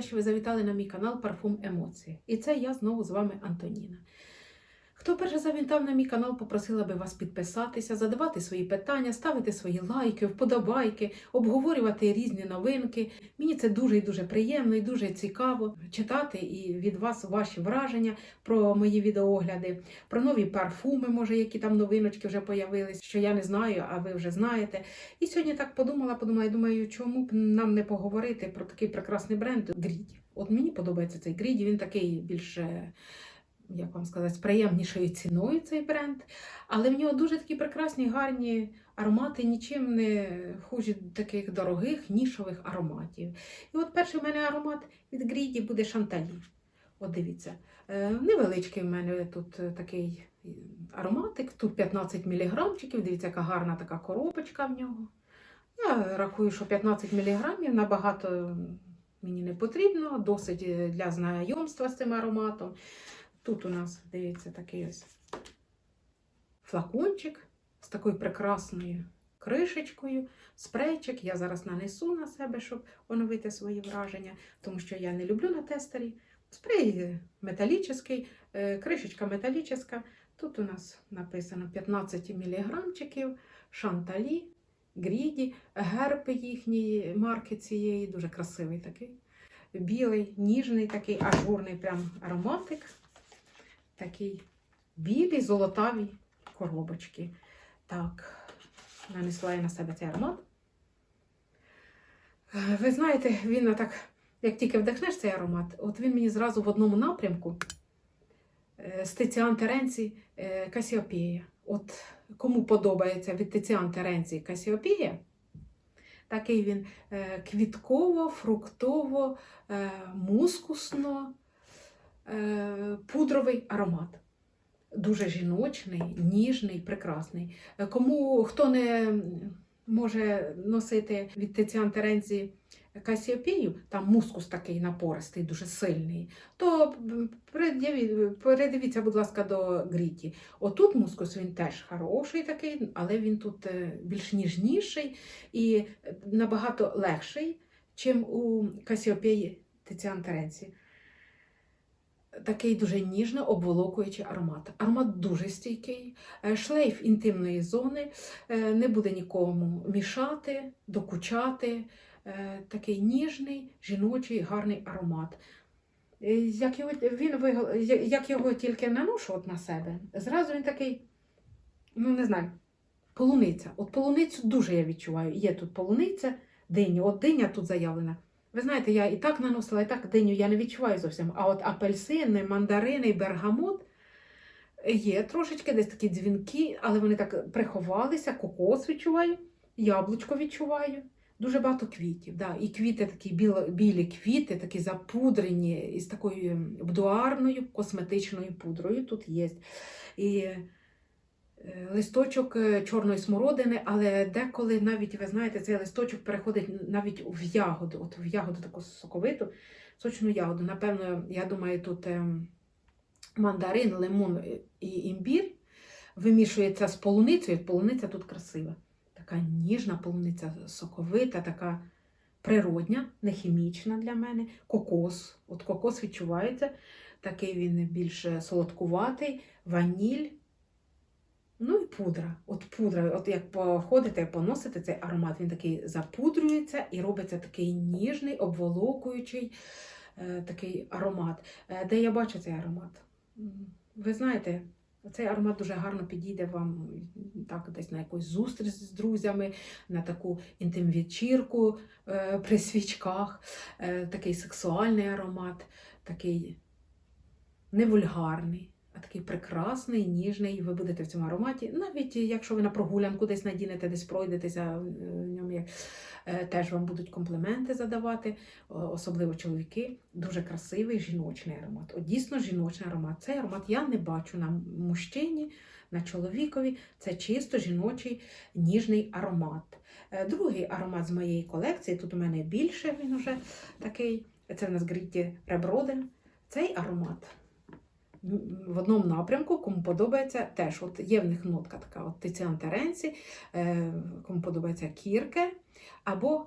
рада, що ви завітали на мій канал Парфум Емоції. І це я знову з вами Антоніна. Хто перше завітав на мій канал, попросила би вас підписатися, задавати свої питання, ставити свої лайки, вподобайки, обговорювати різні новинки. Мені це дуже і дуже приємно і дуже цікаво читати і від вас ваші враження про мої відеоогляди, про нові парфуми, може, які там новиночки вже появились, що я не знаю, а ви вже знаєте. І сьогодні так подумала, подумала, думаю, чому б нам не поговорити про такий прекрасний бренд Гріді. От мені подобається цей Гріді, він такий більше як вам сказати, з приємнішою ціною цей бренд. Але в нього дуже такі прекрасні, гарні аромати, нічим не хужі таких дорогих нішових ароматів. І от перший в мене аромат від Гріді буде Шанталі. От дивіться, е, невеличкий в мене тут е, такий ароматик, тут 15 мг, дивіться, яка гарна така коробочка в нього. Я рахую, що 15 мг набагато мені не потрібно, досить е, для знайомства з цим ароматом. Тут у нас, дивіться, такий ось флакончик з такою прекрасною кришечкою, спрейчик. Я зараз нанесу на себе, щоб оновити свої враження, тому що я не люблю на тестері. Спрей металічний, е, кришечка металічна. Тут у нас написано 15 мг шанталі, гріді, герб їхньої марки цієї, дуже красивий такий. Білий, ніжний такий ажурний прям ароматик такий білі золотаві коробочки. Так, нанесла я на себе цей аромат. Е, Ви знаєте, він так, як тільки вдихнеш цей аромат, от він мені зразу в одному напрямку е, з Тиціан Теренці е, Касіопея. От кому подобається від Тиціан Теренці Касіопея, такий він квітково, фруктово, мускусно, пудровий аромат. Дуже жіночний, ніжний, прекрасний. Кому хто не може носити від Тетян Терензі Касіопію, там мускус такий напористий, дуже сильний, то передивіться, будь ласка, до Гріті. Отут мускус він теж хороший такий, але він тут більш ніжніший і набагато легший, чим у Касіопії Тетян Терензі такий дуже ніжно обволокуючий аромат. Аромат дуже стійкий, е, шлейф інтимної зони, е, не буде нікому мішати, докучати. Е, такий ніжний, жіночий, гарний аромат. Як його він як його тільки наношу от на себе, зразу він такий, ну не знаю, полуниця. От полуницю дуже я відчуваю. Є тут полуниця, диня, от диня тут заявлена. Ви знаєте, я і так наносила, і так диню я не відчуваю зовсім. А от апельсини, мандарини, і бергамот є трошечки десь такі дзвінки, але вони так приховалися, кокос відчуваю, яблучко відчуваю. Дуже багато квітів. Да. І квіти такі білі, білі квіти, такі запудрені із такою будуарною косметичною пудрою тут є. І листочок е, чорної смородини, але деколи навіть, ви знаєте, цей листочок переходить навіть в ягоду, от в ягоду таку соковиту, сочну ягоду. Напевно, я думаю, тут ем, мандарин, лимон і імбір вимішується з полуницею. Полуниця тут красива. Така ніжна полуниця, соковита, така природня, не хімічна для мене. Кокос. От кокос відчувається, такий він більш солодкуватий, ваніль. Ну і пудра. От пудра, от як походите, поносите цей аромат, він такий запудрюється і робиться такий ніжний, обволокуючий е, такий аромат. Е, де я бачу цей аромат? Ви знаєте, цей аромат дуже гарно підійде вам так, десь на якусь зустріч з друзями, на таку інтим-вечірку е, при свічках, е, такий сексуальний аромат, такий невульгарний такий прекрасний, ніжний, ви будете в цьому ароматі. Навіть якщо ви на прогулянку десь надінете, десь пройдетеся е, в ньому, е, теж вам будуть компліменти задавати, особливо чоловіки. Дуже красивий жіночний аромат. От Дійсно жіночний аромат. Цей аромат я не бачу на мужчині, на чоловікові. Це чисто жіночий ніжний аромат. Е, другий аромат з моєї колекції, тут у мене більше він уже такий. Це в нас Грітті Реброден. Цей аромат в одному напрямку, кому подобається теж. От Є в них нотка така от Тиціан Теренці, е, кому подобається кірке, або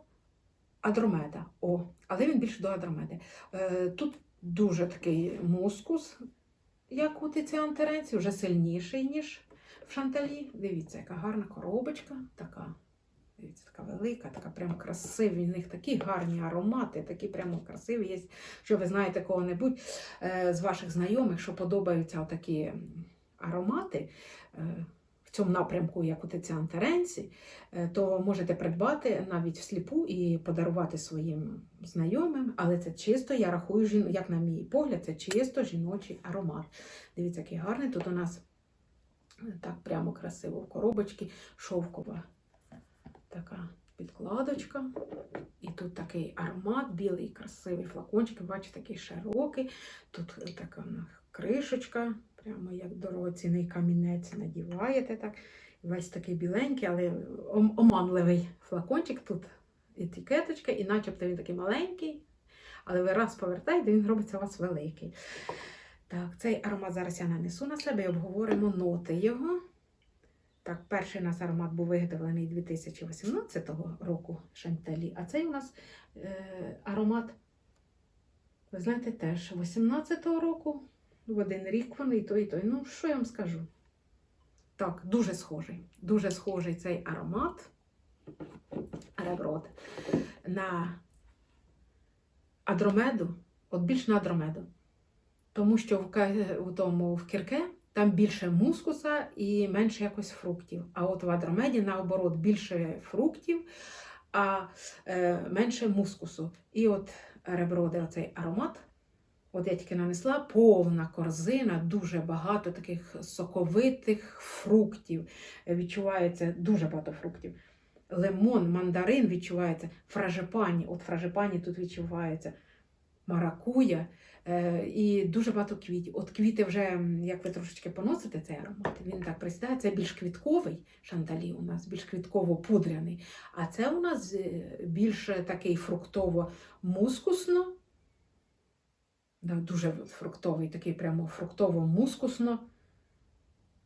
Адромеда. О, але він більше до адромеди. Е, тут дуже такий мускус, як у тиціантеренці, вже сильніший, ніж в шанталі. Дивіться, яка гарна коробочка, така. Дивіться, така велика, така прям красиві. В них такі гарні аромати, такі прямо красиві. Є, що ви знаєте кого-небудь е, з ваших знайомих, що подобаються такі аромати е, в цьому напрямку, як у Тетян Теренці, е, то можете придбати навіть всліпу і подарувати своїм знайомим. Але це чисто, я рахую, як на мій погляд, це чисто жіночий аромат. Дивіться, який гарний. Тут у нас так прямо красиво в коробочці шовкова така підкладочка. І тут такий аромат, білий, красивий флакончик. Бачите, такий широкий. Тут така кришечка, прямо як дорогоцінний камінець надіваєте так. Весь такий біленький, але оманливий флакончик. Тут етикеточка, і начебто він такий маленький, але ви раз повертаєте, він робиться у вас великий. Так, цей аромат зараз я нанесу на себе і обговоримо ноти його. Так, перший у нас аромат був виготовлений 2018 року Шантелі, а цей у нас е, аромат, ви знаєте, теж 18-го року, в один рік вони і той, і той. Ну, що я вам скажу? Так, дуже схожий. Дуже схожий цей аромат реброд на адромеду, от більш на адромеду. Тому що в, у тому в кірке там більше мускуса і менше якось фруктів. А от в адромеді, наоборот, більше фруктів, а е, менше мускусу. І от реброди, оцей аромат. От я тільки нанесла повна корзина, дуже багато таких соковитих фруктів. Відчувається дуже багато фруктів. Лимон, мандарин відчувається, фражепані. От фражепані тут відчувається маракуя. Е, і дуже багато квітів. От квіти вже, як ви трошечки поносите цей аромат, він так присідає. Це більш квітковий шанталі у нас, більш квітково-пудряний. А це у нас е, більш такий фруктово-мускусно. Дуже фруктовий, такий прямо фруктово-мускусно.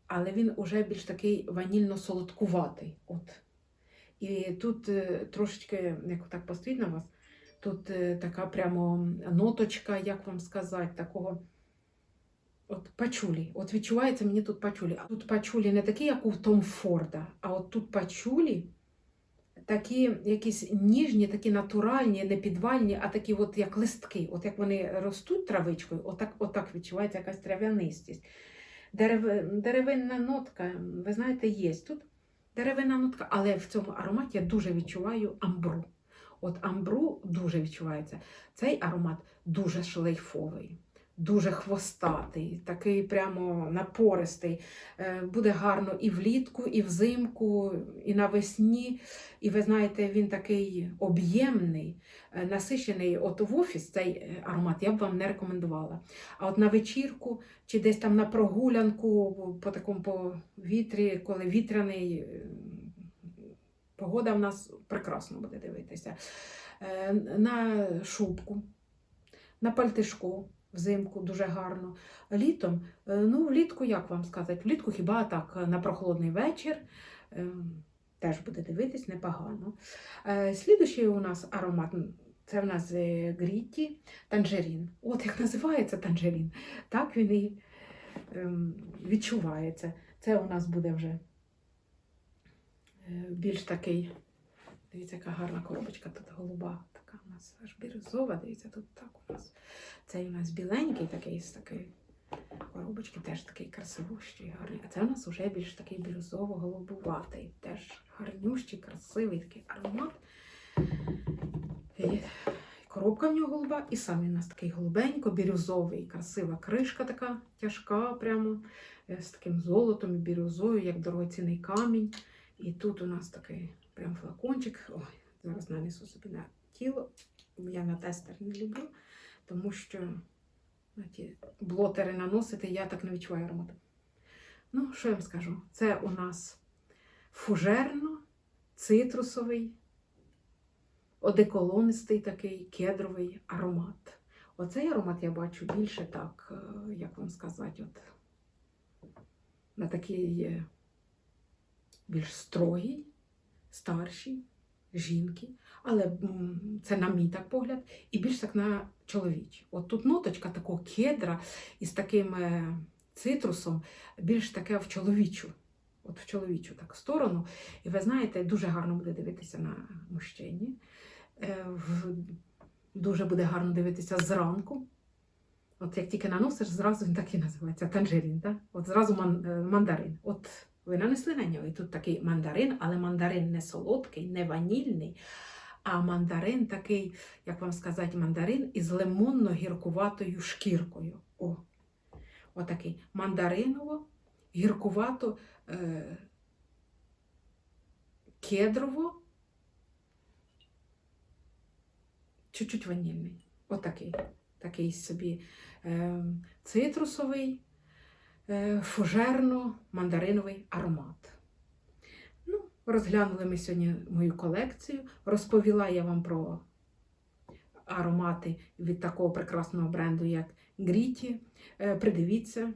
Але він уже більш такий ванільно-солодкуватий. От. І тут е, трошечки, як так постоїть на вас, Тут е, така прямо ноточка, як вам сказати, такого от пачулі. От відчувається мені тут пачулі. А тут пачулі не такі, як у Том Форда, а от тут пачулі такі якісь ніжні, такі натуральні, не підвальні, а такі от як листки. От як вони ростуть травичкою, отак, отак відчувається якась трав'янистість. Дерев, деревинна нотка, ви знаєте, є тут деревинна нотка, але в цьому ароматі я дуже відчуваю амбру. От амбру дуже відчувається. Цей аромат дуже шлейфовий, дуже хвостатий, такий прямо напористий. Е, Буде гарно і влітку, і взимку, і навесні. І ви знаєте, він такий об'ємний, е, насичений. От в офіс цей е, аромат я б вам не рекомендувала. А от на вечірку чи десь там на прогулянку по такому повітрі, коли вітряний. Е, Погода в нас прекрасно буде дивитися. Е, На шубку, на пальтишко взимку дуже гарно. Літом, е, ну, влітку, як вам сказати, влітку хіба так на прохолодний вечір. е, Теж буде дивитись непогано. Е, Слідуючий у нас аромат це в нас е, Грітті танжерін. От як називається танжерін, так він і ем, відчувається. Це у нас буде вже е, більш такий. Дивіться, яка гарна коробочка тут голуба. Така у нас аж бірюзова. Дивіться, тут так у нас. Цей у нас біленький такий з такої коробочки, теж такий красивущий, гарний. А це у нас вже більш такий бірюзово-голубуватий. Теж гарнющий, красивий такий аромат. І коробка в нього голуба, і сам він у нас такий голубенько-бірюзовий, красива кришка така тяжка, прямо е, з таким золотом і бірюзою, як дорогоцінний камінь. І тут у нас такий прям флакончик. Ой, зараз нанесу собі на тіло. Я на тестер не люблю, тому що на ті блотери наносити я так не відчуваю аромату. Ну, що я вам скажу? Це у нас фужерно, цитрусовий, одеколонистий такий кедровий аромат. Оцей аромат я бачу більше так, е, як вам сказати, от на такий е, більш строгий, старший жінки, але це на мій так погляд, і більш так на чоловічий. От тут ноточка такого кедра із таким е, цитрусом, більш таке в чоловічу. От в чоловічу так сторону. І ви знаєте, дуже гарно буде дивитися на мужчині. Е, Дуже буде гарно дивитися зранку. От як тільки наносиш, зразу він так і називається танжерін. Так? От зразу е, мандарин. От ви нанесли на нього, і тут такий мандарин, але мандарин не солодкий, не ванільний, а мандарин такий, як вам сказати, мандарин із лимонно-гіркуватою шкіркою. О, отакий мандариново, гіркувато, е, кедрово, чуть-чуть ванільний. Отакий. Такий собі е, цитрусовий, фужерно-мандариновий аромат. Ну, розглянули ми сьогодні мою колекцію. Розповіла я вам про аромати від такого прекрасного бренду, як Гріті. Е, Придивіться,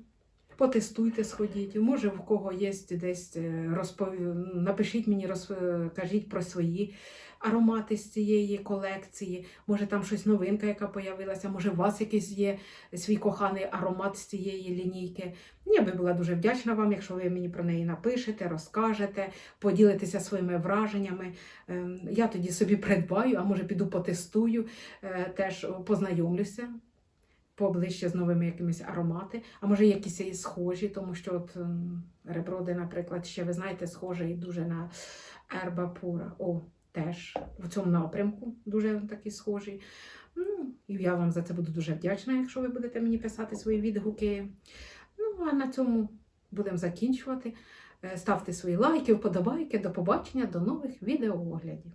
потестуйте, сходіть. Може, в кого є десь е, розпов... напишіть мені, розкажіть про свої аромати з цієї колекції. Може, там щось новинка, яка появилася, може, у вас якийсь є свій коханий аромат з цієї лінійки. Я би була дуже вдячна вам, якщо ви мені про неї напишете, розкажете, поділитеся своїми враженнями. Ем, Я тоді собі придбаю, а може піду потестую, е, теж познайомлюся поближче з новими якимись аромати, а може якісь і схожі, тому що от ем, реброди, наприклад, ще ви знаєте, схожий дуже на ерба пура. О, теж в цьому напрямку дуже такий схожий. Ну, і я вам за це буду дуже вдячна, якщо ви будете мені писати свої відгуки. Ну, а на цьому будемо закінчувати. Е, Ставте свої лайки, вподобайки. До побачення, до нових відеооглядів.